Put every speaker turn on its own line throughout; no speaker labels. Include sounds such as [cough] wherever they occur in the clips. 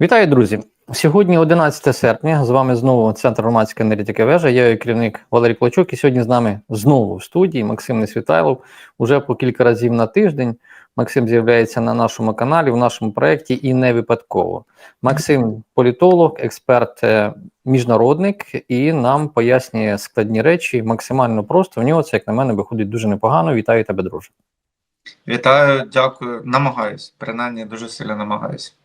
Вітаю, друзі! Сьогодні 11 серпня. З вами знову Центр громадської аналітики вежа. Я її керівник Валерій Клочук. І сьогодні з нами знову в студії Максим Несвітайлов. Уже по кілька разів на тиждень. Максим з'являється на нашому каналі, в нашому проєкті і не випадково. Максим політолог, експерт, е, міжнародник і нам пояснює складні речі максимально просто. В нього це, як на мене, виходить дуже непогано. Вітаю тебе, друже.
Вітаю, дякую. Намагаюсь. Принаймні дуже сильно намагаюсь.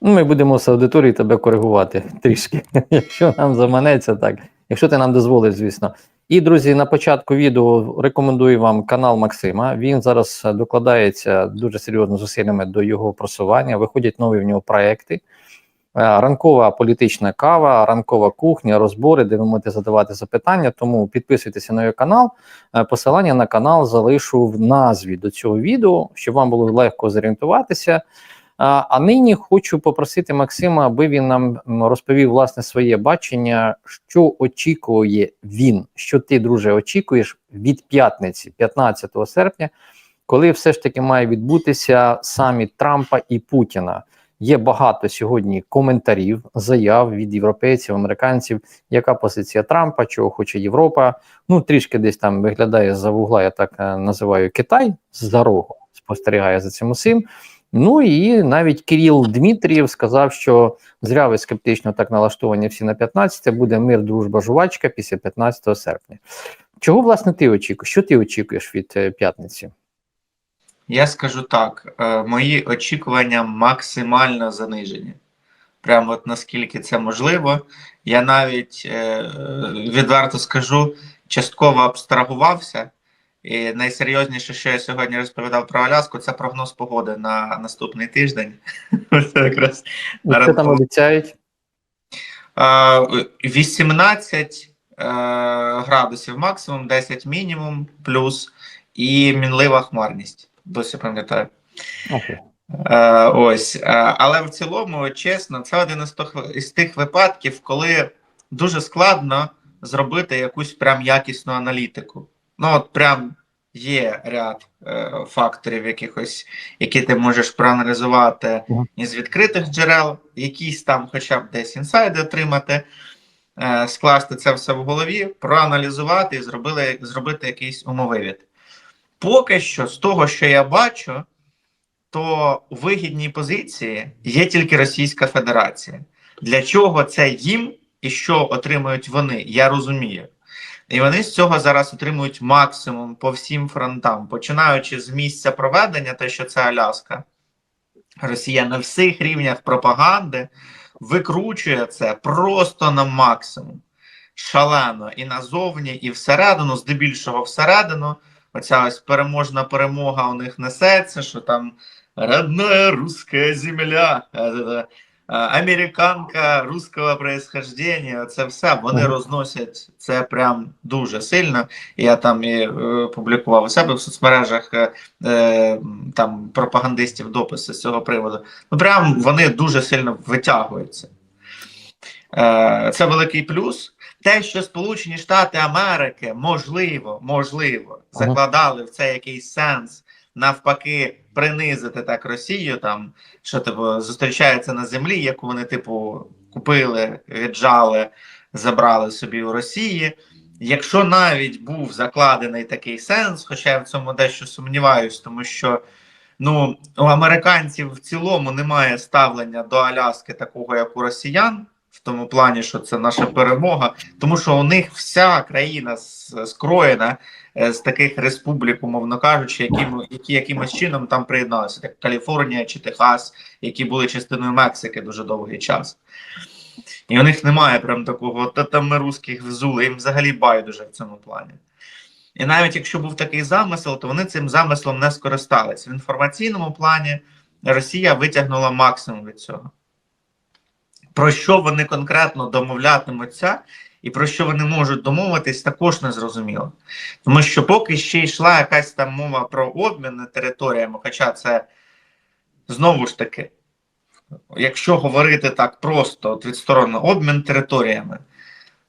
Ну, Ми будемо з аудиторії тебе коригувати [laughs] трішки, якщо нам заманеться так, якщо ти нам дозволиш, звісно. І, друзі, на початку відео рекомендую вам канал Максима. Він зараз докладається дуже серйозно зусиллями до його просування. Виходять нові в нього проекти. Е, Ранкова політична кава, ранкова кухня, розбори, де ви можете задавати запитання. Тому підписуйтеся на його канал. Е, Посилання на канал залишу в назві до цього відео, щоб вам було легко зорієнтуватися. А, нині хочу попросити Максима, аби він нам розповів власне своє бачення, що очікує він, що ти, друже, очікуєш від п'ятниці, 15 серпня, коли все ж таки має відбутися саміт Трампа і Путіна. Є багато сьогодні коментарів, заяв від європейців, американців, яка позиція Трампа, чого хоче Європа. Ну трішки десь там виглядає за вугла, я так е, називаю Китай з-за рогу, спостерігає за цим усім. Ну і навіть Кирил Дмитрієв сказав, що зря ви скептично так налаштовані всі на 15, буде мир, дружба, жувачка після 15 серпня. Чого власне ти очікуєш? Що ти очікуєш від е, п'ятниці?
Я скажу так: е, мої очікування максимально занижені. Прямо от наскільки це можливо. Я навіть е, відверто скажу, частково абстрагувався. І найсерйозніше, що я сьогодні розповідав про Аляску, це прогноз погоди на наступний тиждень. [laughs] Це якраз на
Що там обіцяють?
Е, 18 е, градусів максимум, 10 мінімум, плюс і мінлива хмарність. Досі пам'ятаю.
Окей.
Е, ось. Е, але в цілому, чесно, це один із тих, із тих випадків, коли дуже складно зробити якусь прям якісну аналітику. Ну, от прям є ряд е, факторів, якихось, які ти можеш проаналізувати із відкритих джерел, якісь там, хоча б десь інсайди отримати, е, скласти це все в голові, проаналізувати і зробили, зробити якийсь умовивід. Поки що, з того, що я бачу, то у вигідній позиції є тільки Російська Федерація. Для чого це їм і що отримують вони, я розумію. І вони з цього зараз отримують максимум по всім фронтам, починаючи з місця проведення, те, що це Аляска. Росія на всіх рівнях пропаганди викручує це просто на максимум. Шалено і назовні, і всередину, здебільшого всередину. Оця ось переможна перемога у них несеться, що там родная русская земля, е-е-е, е, американка русского происхождения, це все вони розносять це прям дуже сильно. Я там і е, публікував у себе в соцмережах е, е, там пропагандистів дописи з цього приводу. Ну прям вони дуже сильно витягуються. Це великий плюс. Те, що Сполучені Штати Америки можливо, можливо, закладали в це якийсь сенс, навпаки, принизити так Росію, там що типу зустрічається на землі, яку вони, типу, купили, віджали, забрали собі у Росії. Якщо навіть був закладений такий сенс, хоча я в цьому дещо сумніваюсь, тому що ну у американців в цілому немає ставлення до Аляски такого, як у росіян, тому плані, що це наша перемога, тому що у них вся країна скроєна е, з таких республік, умовно кажучи, які, які якимось чином там приєдналися, як Каліфорнія чи Техас, які були частиною Мексики дуже довгий час. І у них немає прям такого та там ми русських взули, їм взагалі байдуже в цьому плані. І навіть якщо був такий замисел, то вони цим замислом не скористались. В інформаційному плані Росія витягнула максимум від цього. Про що вони конкретно домовлятимуться, і про що вони можуть домовитись, також не зрозуміло. Тому що поки ще йшла якась там мова про обмін територіями, хоча це знову ж таки, якщо говорити так просто, от відсторонно, обмін територіями.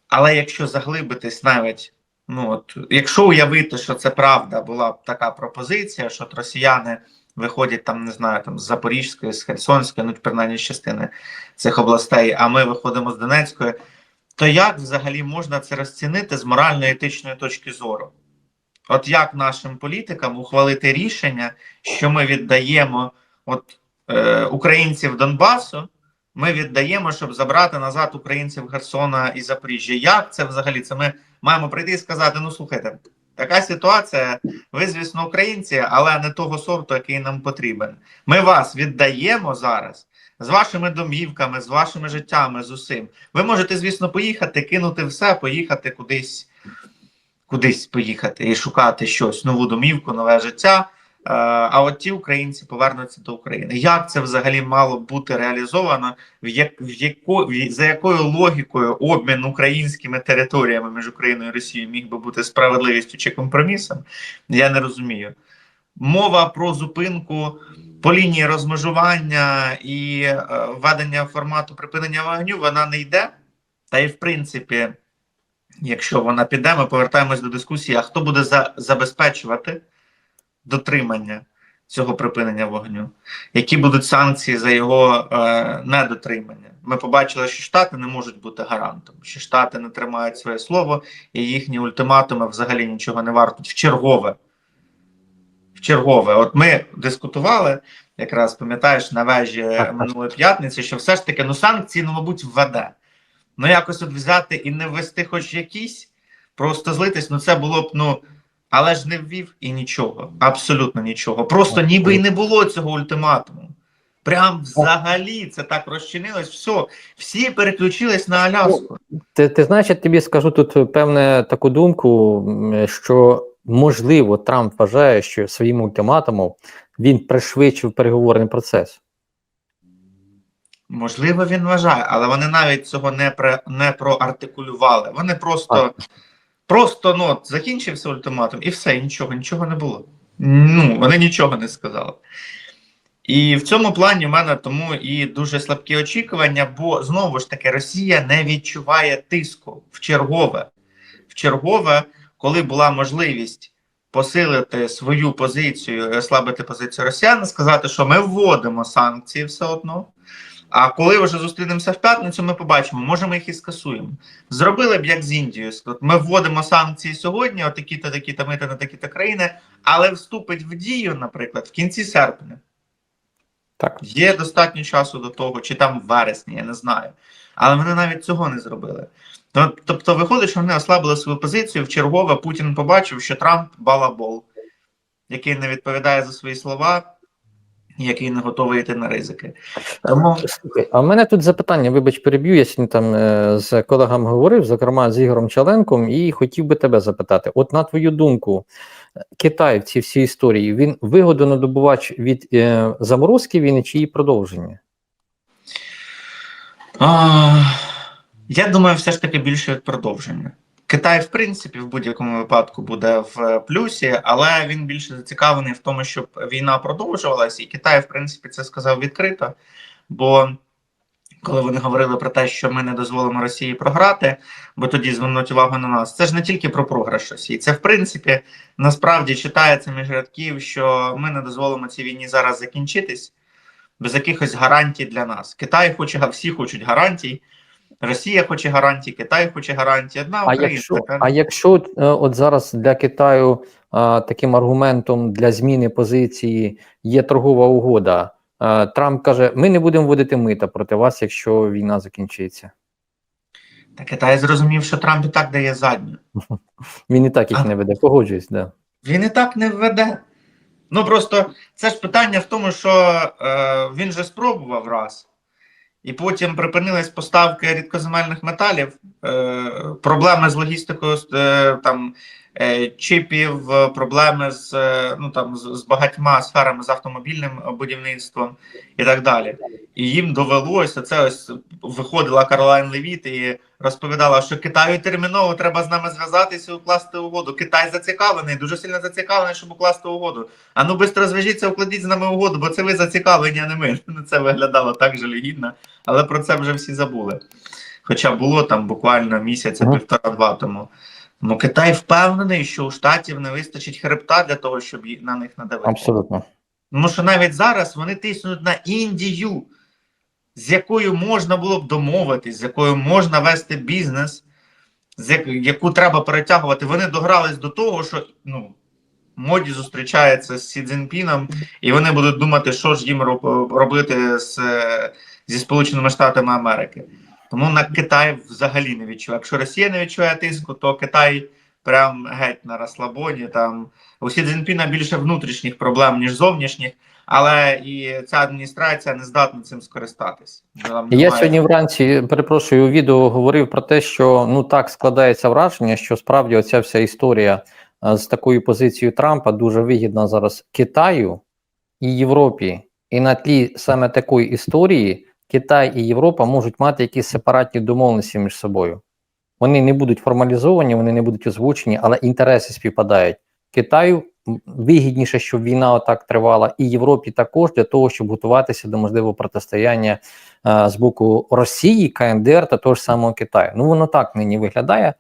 Але якщо заглибитись навіть, ну от, якщо уявити, що це правда була б така пропозиція, що росіяни виходять там, не знаю, там з Запорізької, з Херсонської, ну принаймні з частини цих областей, а ми виходимо з Донецької. То як взагалі можна це розцінити з морально-етичної точки зору? От як нашим політикам ухвалити рішення, що ми віддаємо от, е, українців Донбасу, ми віддаємо, щоб забрати назад українців Херсона і Запоріжжя. Як це взагалі? Це ми маємо прийти і сказати: ну слухайте, така ситуація, ви, звісно, українці, але не того сорту, який нам потрібен. Ми вас віддаємо зараз з вашими домівками, з вашими життями, з усім. Ви можете, звісно, поїхати, кинути все, поїхати кудись, кудись поїхати і шукати щось, нову домівку, нове життя. Е, А от ті українці повернуться до України. Як це взагалі мало бути реалізовано? В як в яко за якою логікою обмін українськими територіями між Україною і Росією міг би бути справедливістю чи компромісом? Я не розумію. Мова про зупинку по лінії розмежування і е, введення формату припинення вогню вона не йде. Та й в принципі, якщо вона піде, ми повертаємось до дискусії: а хто буде за, забезпечувати дотримання цього припинення вогню? Які будуть санкції за його е, недотримання? Ми побачили, що Штати не можуть бути гарантом, що Штати не тримають своє слово, і їхні ультиматуми взагалі нічого не вартують в чергове. В чергове, от ми дискутували якраз пам'ятаєш на вежі минулої п'ятниці, що все ж таки ну санкції, ну мабуть, введе. Ну якось от взяти і не ввести хоч якісь, просто злитись, ну це було б ну. Але ж не ввів і нічого, абсолютно нічого. Просто ніби і не було цього ультиматуму. Прям взагалі це так розчинилось. Все, всі переключились на Аляску.
Ти, ти знаєш, я тобі скажу тут певне таку думку, що можливо Трамп вважає, що своїм ультиматумом він пришвидшив переговорний процес.
Можливо, він вважає, але вони навіть цього не про не проартикулювали. Вони просто, просто ну, закінчився ультиматум, і все, нічого, нічого не було. Ну, вони нічого не сказали. І в цьому плані в мене тому і дуже слабкі очікування, бо знову ж таки Росія не відчуває тиску в чергове. В чергове, коли була можливість посилити свою позицію, ослабити позицію росіян, сказати, що ми вводимо санкції все одно. А коли вже зустрінемося в п'ятницю, ми побачимо, може ми їх і скасуємо. Зробили б як з Індією. От Ми вводимо санкції сьогодні, отакі-то, такі-то, мити на такі-то країни, але вступить в дію, наприклад, в кінці серпня.
Так.
Є достатньо часу до того, чи там в вересні, я не знаю. Але вони навіть цього не зробили. Тобто, виходить, що вони ослабили свою позицію. В чергове Путін побачив, що Трамп балабол, який не відповідає за свої слова, який не готовий йти на ризики. Тому
а в мене тут запитання, вибач, переб'ю, я сьогодні там е, з колегами говорив, зокрема з Ігорем Чаленком, і хотів би тебе запитати: от на твою думку, Китай в цій всій історії він вигодонадобувач від е, заморозки війни чи її продовження?
а, я думаю, все ж таки більше від продовження. Китай, в принципі, в будь-якому випадку буде в плюсі, але він більше зацікавлений в тому, щоб війна продовжувалася, і Китай, в принципі, це сказав відкрито. Бо коли вони говорили про те, що ми не дозволимо Росії програти, бо тоді звернуть увагу на нас, це ж не тільки про програш Росії. Це в принципі насправді читається між рядків, що ми не дозволимо цій війні зараз закінчитись без якихось гарантій для нас. Китай хоче, всі хочуть гарантій. Росія хоче гарантій, Китай хоче гарантій. Одна
А
Україна.
якщо,
така.
а якщо е, от зараз для Китаю е, таким аргументом для зміни позиції є торгова угода, е, Трамп каже: ми не будемо вводити мита проти вас, якщо війна закінчиться.
Та Китай зрозумів, що Трамп і так дає задню. [laughs]
Він і так їх
А-
не веде, погоджуюсь, да.
Він і так не введе. Ну просто це ж питання в тому, що е, він же спробував раз, і потім припинились поставки рідкоземельних металів, е, проблеми з логістикою е, там, е, чипів, е, проблеми з, е, ну, там, з, з багатьма сферами з автомобільним будівництвом і так далі. І їм довелося це ось виходила Каролайн Левіт і розповідала, що Китаю терміново треба з нами зв'язатися і укласти угоду. Китай зацікавлений, дуже сильно зацікавлений, щоб укласти угоду. А ну швидко зв'яжіться, укладіть з нами угоду, бо це ви зацікавлені, а не ми. [laughs] Це виглядало так жалюгідно, але про це вже всі забули. Хоча було там буквально місяця, півтора-два тому. Ну, Китай впевнений, що у штатів не вистачить хребта для того, щоб на них надавити.
Абсолютно.
Тому що навіть зараз вони тиснуть на Індію, з якою можна було б домовитись, з якою можна вести бізнес, з як- яку треба перетягувати. Вони догрались до того, що ну, моді зустрічається з Сі Цзіньпіном, і вони будуть думати, що ж їм роб- робити з, зі Сполученими Штатами Америки. Тому на Китай взагалі не відчуває. Якщо Росія не відчуває тиску, то Китай прям геть на розслабоні. Там у Сі більше внутрішніх проблем, ніж зовнішніх, але і ця адміністрація не здатна цим скористатись. Там
Я сьогодні вранці перепрошую у відео говорив про те, що ну так складається враження, що справді оця вся історія е, з такою позицією Трампа дуже вигідна зараз Китаю і Європі. І на тлі саме такої історії Китай і Європа можуть мати якісь сепаратні домовленості між собою. Вони не будуть формалізовані, вони не будуть озвучені, але інтереси співпадають. Китаю вигідніше, щоб війна отак тривала, і Європі також для того, щоб готуватися до можливого протистояння е, з боку Росії, КНДР та того ж самого Китаю. Ну воно так нині виглядає,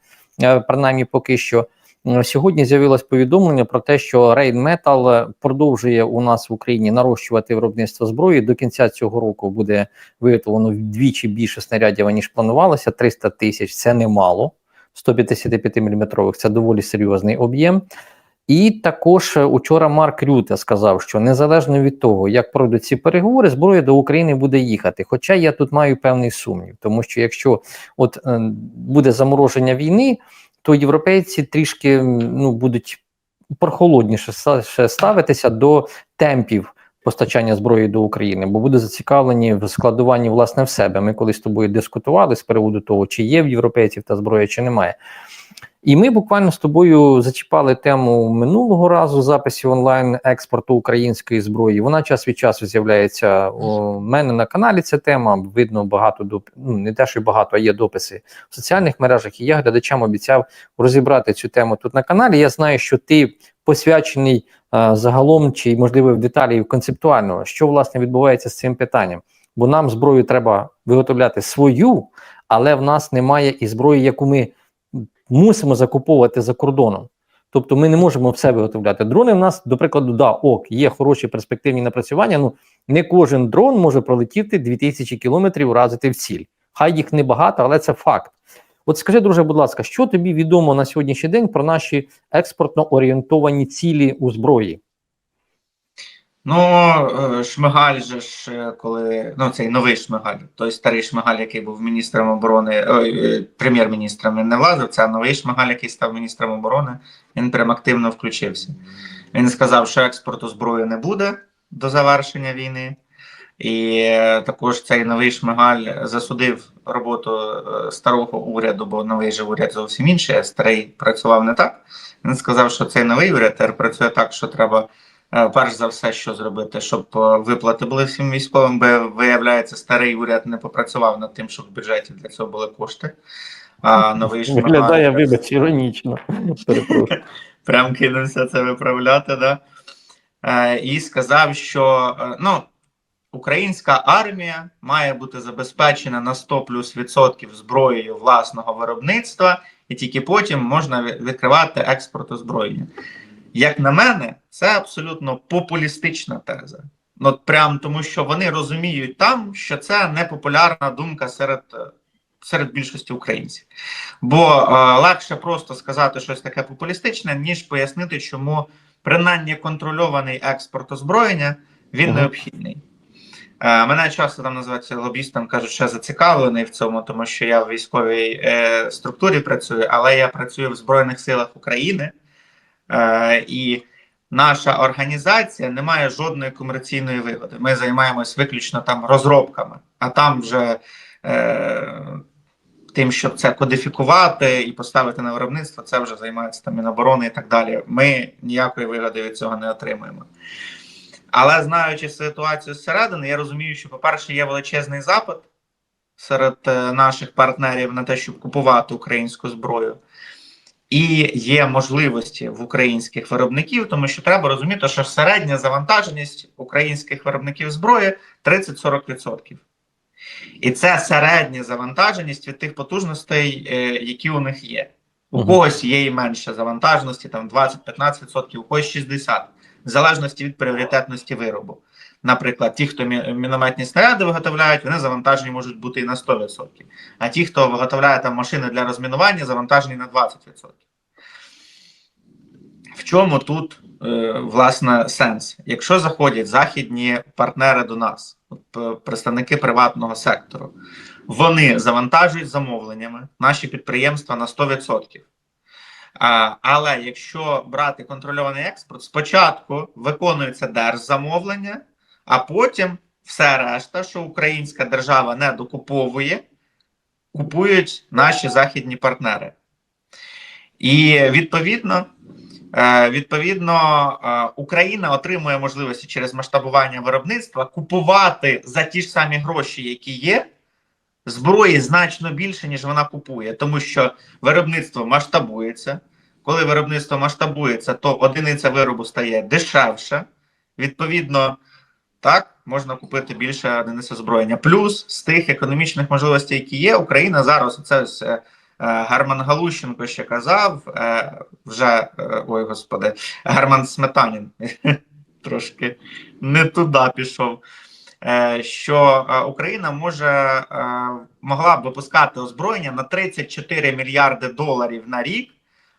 е, принаймні поки що. Е, Сьогодні з'явилось повідомлення про те, що Rheinmetall е, продовжує у нас в Україні нарощувати виробництво зброї. До кінця цього року буде виготовлено вдвічі більше снарядів, ніж планувалося. 300 тисяч це немало. 155 мм це доволі серйозний об'єм. І також е, учора Марк Рюте сказав, що незалежно від того, як пройдуть ці переговори, зброя до України буде їхати. Хоча я тут маю певний сумнів, тому що якщо от буде замороження війни, то європейці трішки ну будуть прохолодніше ставитися до темпів постачання зброї до України, бо буде зацікавлені в складуванні власне в себе. Ми колись з тобою дискутували з приводу того, чи є в європейців та зброя, чи немає. І ми буквально з тобою зачіпали тему минулого разу записів онлайн експорту української зброї. Вона час від часу з'являється у мене на каналі. Ця тема видно багато доп... ну не те, що багато, а є дописи в соціальних мережах. І я глядачам обіцяв розібрати цю тему тут на каналі. Я знаю, що ти посвячений е, загалом чи можливо в деталі концептуально, що власне відбувається з цим питанням. Бо нам зброю треба виготовляти свою, але в нас немає і зброї, яку ми мусимо закуповувати за кордоном. Тобто ми не можемо все виготовляти. Дрони в нас, до прикладу, да, ок, є хороші перспективні напрацювання. Ну не кожен дрон може пролетіти 2000 кілометрів, уразити в ціль. Хай їх небагато, але це факт. От скажи, друже, будь ласка, що тобі відомо на сьогоднішній день про наші експортно орієнтовані цілі у зброї?
Ну, е, Шмигаль же ж, е, коли ну цей новий Шмигаль, той старий Шмигаль, який був міністром оборони, е, прем'єр-міністром він не влазив, це новий Шмигаль, який став міністром оборони, він прям активно включився. Він сказав, що експорту зброї не буде до завершення війни. І е, також цей новий Шмигаль засудив роботу е, старого уряду, бо новий же уряд зовсім інший, а старий працював не так. Він сказав, що цей новий уряд тепер працює так, що треба е, перш за все, що зробити, щоб е, виплати були всім військовим, бо виявляється, старий уряд не попрацював над тим, щоб в бюджеті для цього були кошти. А новий [laughs] Шмигаль
Виглядає, вибач, іронічно. [laughs]
Прям кинувся це виправляти, да? Е, і сказав, що е, ну, українська армія має бути забезпечена на 100 плюс відсотків зброєю власного виробництва, і тільки потім можна від- відкривати експорт озброєння. Як на мене, це абсолютно популістична теза. Ну, от прям тому, що вони розуміють там, що це непопулярна думка серед, е, серед більшості українців. Бо е, легше просто сказати щось таке популістичне, ніж пояснити, чому принаймні контрольований експорт озброєння він
Мгм.
необхідний. Е, мене часто там називаються лобістом, кажуть, що я зацікавлений в цьому, тому що я в військовій е, структурі працюю, але я працюю в Збройних силах України. Е, і наша організація не має жодної комерційної вигоди. Ми займаємось виключно там розробками, а там вже е, тим, щоб це кодифікувати і поставити на виробництво, це вже займається там Міноборони і так далі. Ми ніякої вигоди від цього не отримуємо. Але знаючи ситуацію зсередини, я розумію, що, по-перше, є величезний запит серед е, наших партнерів на те, щоб купувати українську зброю. І є можливості в українських виробників, тому що треба розуміти, що середня завантаженість українських виробників зброї 30-40%. І це середня завантаженість від тих потужностей, е, які у них є. У когось є і менше завантаженості, там 20-15%, у когось 60%. в залежності від пріоритетності виробу. Наприклад, ті, хто мінометні снаряди виготовляють, вони завантажені можуть бути і на 100%. А ті, хто виготовляє там машини для розмінування, завантажені на 20%. В чому тут е, власне сенс? Якщо заходять західні партнери до нас, представники приватного сектору, вони завантажують замовленнями наші підприємства на 100%. А, але якщо брати контрольований експорт, спочатку виконується держзамовлення, а потім все решта, що українська держава не докуповує, купують наші західні партнери. І відповідно, е, відповідно, е, Україна отримує можливості через масштабування виробництва купувати за ті ж самі гроші, які є, зброї значно більше, ніж вона купує, тому що виробництво масштабується. Коли виробництво масштабується, то одиниця виробу стає дешевше. Відповідно, так, можна купити більше одиниць озброєння. Плюс з тих економічних можливостей, які є, Україна зараз це ось, е, Герман Галущенко ще казав, е, вже е, ой, господи, Герман Сметанін [laughs] трошки не туди пішов. Що Україна може могла б випускати озброєння на 34 мільярди доларів на рік,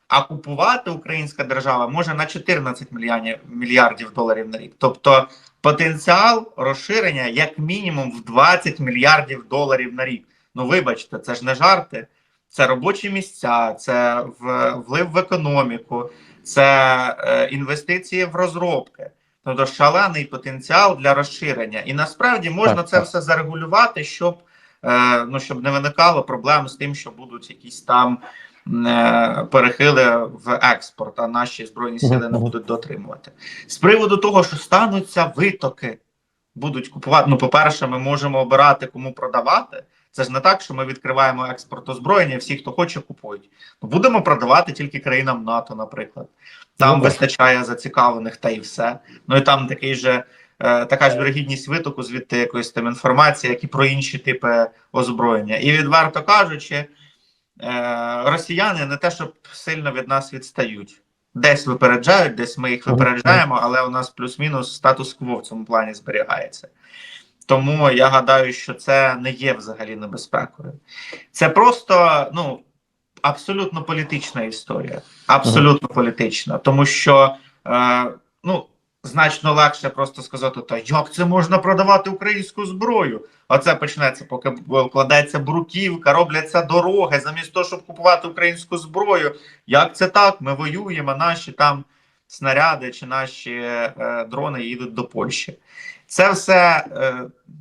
а купувати українська держава може на 14 мільярдів, мільярдів доларів на рік. Тобто потенціал розширення як мінімум в 20 мільярдів доларів на рік. Ну, вибачте, це ж не жарти, це робочі місця, це влив в економіку, це е, інвестиції в розробки. Тобто шалений потенціал для розширення. І насправді можна
Так,
це
так.
все зарегулювати, щоб, е, ну, щоб не виникало проблем з тим, що будуть якісь там перехили в експорт, а наші збройні сили не будуть дотримувати. З приводу того, що стануться витоки, будуть купувати. Ну, по-перше, ми можемо обирати, кому продавати. Це ж не так, що ми відкриваємо експорт озброєння, всі, хто хоче, купують. Ну, будемо продавати тільки країнам НАТО, наприклад. Там
Ну,
вистачає зацікавлених та і все. Ну і там такий же. е, Така ж вірогідність витоку, звідти якоїсь там інформації, як і про інші типи озброєння. І відверто кажучи, е, росіяни не те, щоб сильно від нас відстають. Десь випереджають, десь ми їх випереджаємо, але у нас плюс-мінус статус-кво в цьому плані зберігається. Тому я гадаю, що це не є взагалі небезпекою. Це просто ну, абсолютно політична історія. Абсолютно політична. Тому що е, ну, значно легше просто сказати, та як це можна продавати українську зброю? Оце почнеться, поки вкладається бруківка, робляться дороги, замість того, щоб купувати українську зброю. Як це так? Ми воюємо, наші там снаряди чи наші е, дрони їдуть до Польщі. Це все е,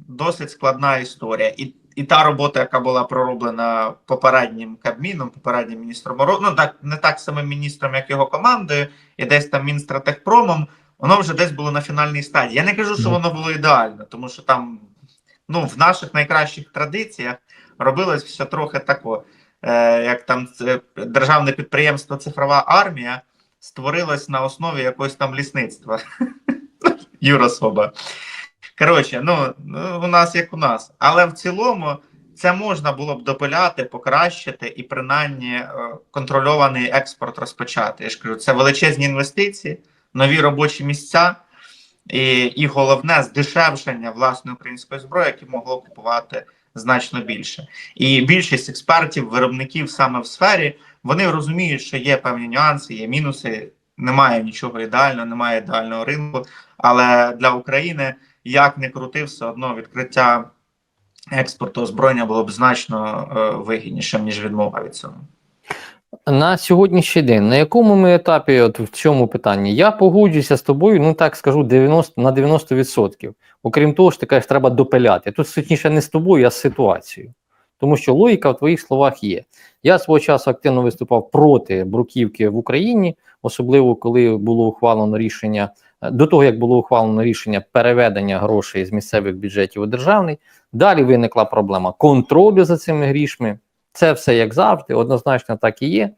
досить складна історія. І, і та робота, яка була пророблена попереднім кабміном, попереднім міністром оборони, ну так не так самим міністром, як його командою, і десь там Мінстратехпромом, воно вже десь було на фінальній стадії. Я не кажу, що воно було ідеально, тому що там ну, в наших найкращих традиціях робилось все трохи тако, е, як там це державне підприємство Цифрова армія створилось на основі якогось там лісництва. [laughs] Юрособа. Коротше, ну, ну у нас як у нас. Але в цілому це можна було б допиляти, покращити і принаймні е, контрольований експорт розпочати. Я ж кажу, це величезні інвестиції, нові робочі місця, і, і головне здешевшення власної української зброї, яке могло купувати значно більше. І більшість експертів, виробників саме в сфері, вони розуміють, що є певні нюанси, є мінуси. Немає нічого ідеального, немає ідеального ринку. Але для України як не крути, все одно відкриття експорту озброєння було б значно е, вигіднішим, ніж відмова від цього.
На сьогоднішній день, на якому ми етапі, от в цьому питанні, я погоджуюся з тобою, ну так скажу, 90, на 90%. Окрім того, що ти кажеш, треба допиляти. Тут сутніше не з тобою, а з ситуацією. Тому що логіка в твоїх словах є. Я свого часу активно виступав проти бруківки в Україні, особливо коли було ухвалено рішення е, до того, як було ухвалено рішення переведення грошей з місцевих бюджетів у державний. Далі виникла проблема контролю за цими грішми. Це все як завжди, однозначно так і є.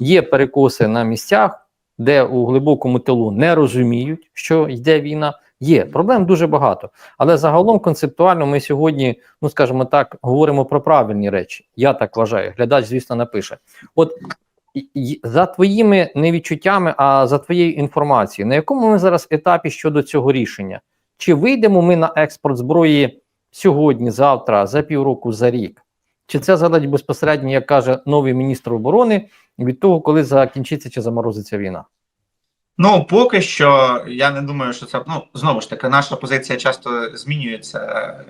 Є перекоси на місцях, де у глибокому тилу не розуміють, що йде війна. Є проблем дуже багато. Але загалом концептуально ми сьогодні, ну скажімо так, говоримо про правильні речі. Я так вважаю. Глядач, звісно, напише. От за твоїми не відчуттями, а за твоєю інформацією, на якому ми зараз етапі щодо цього рішення? Чи вийдемо ми на експорт зброї сьогодні, завтра, за півроку, за рік? Чи це залежить безпосередньо, як каже новий міністр оборони, від того, коли закінчиться чи заморозиться війна?
Ну, поки що я не думаю, що це ну знову ж таки, наша позиція часто змінюється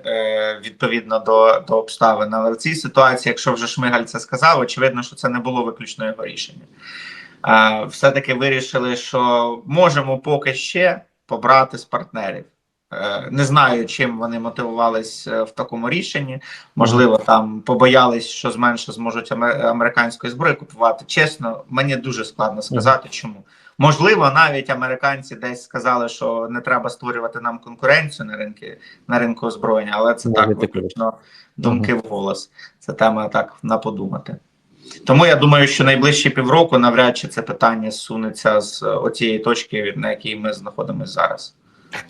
е, відповідно до, до обставин. Але в цій ситуації, якщо вже Шмигаль це сказав, очевидно, що це не було виключно його рішення. Е, все-таки вирішили, що можемо поки ще побрати з партнерів. Е, Не знаю, чим вони мотивувались е, в такому рішенні. Можливо, там побоялись, що зменше зможуть аме- американської зброї купувати. Чесно, мені дуже складно сказати, чому. Можливо, навіть американці десь сказали, що не треба створювати нам конкуренцію на ринки на ринку озброєння, але це так виключно думки в голос. Це тема так на подумати. Тому я думаю, що найближчі півроку навряд чи це питання зсунеться з оцієї точки, на якій ми знаходимося зараз.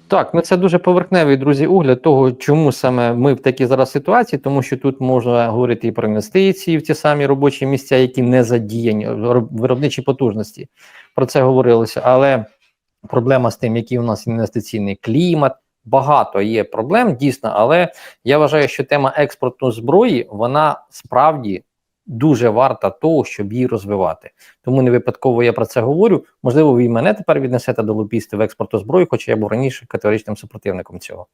Так, ну це дуже поверхневий друзі огляд того, чому саме ми в такій зараз ситуації, тому що тут можна говорити і про інвестиції в ті самі робочі місця, які не задіяні, виробничі потужності. Про це говорилося. Але проблема з тим, який у нас інвестиційний клімат. Багато є проблем, дійсно, але я вважаю, що тема експорту зброї вона справді дуже варта того, щоб її розвивати. Тому не випадково я про це говорю. Можливо, ви і мене тепер віднесете до лобістів експорту зброї, хоча я був раніше категоричним супротивником цього.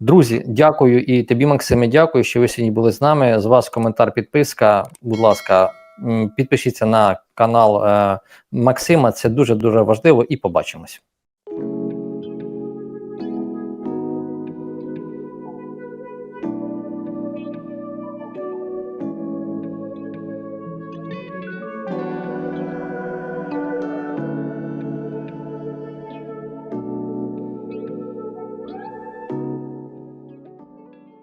Друзі, дякую і тобі, Максиме, дякую, що ви сьогодні були з нами. З вас коментар, підписка. Будь ласка, підпишіться на канал е, Максима. Це дуже дуже важливо. І побачимось.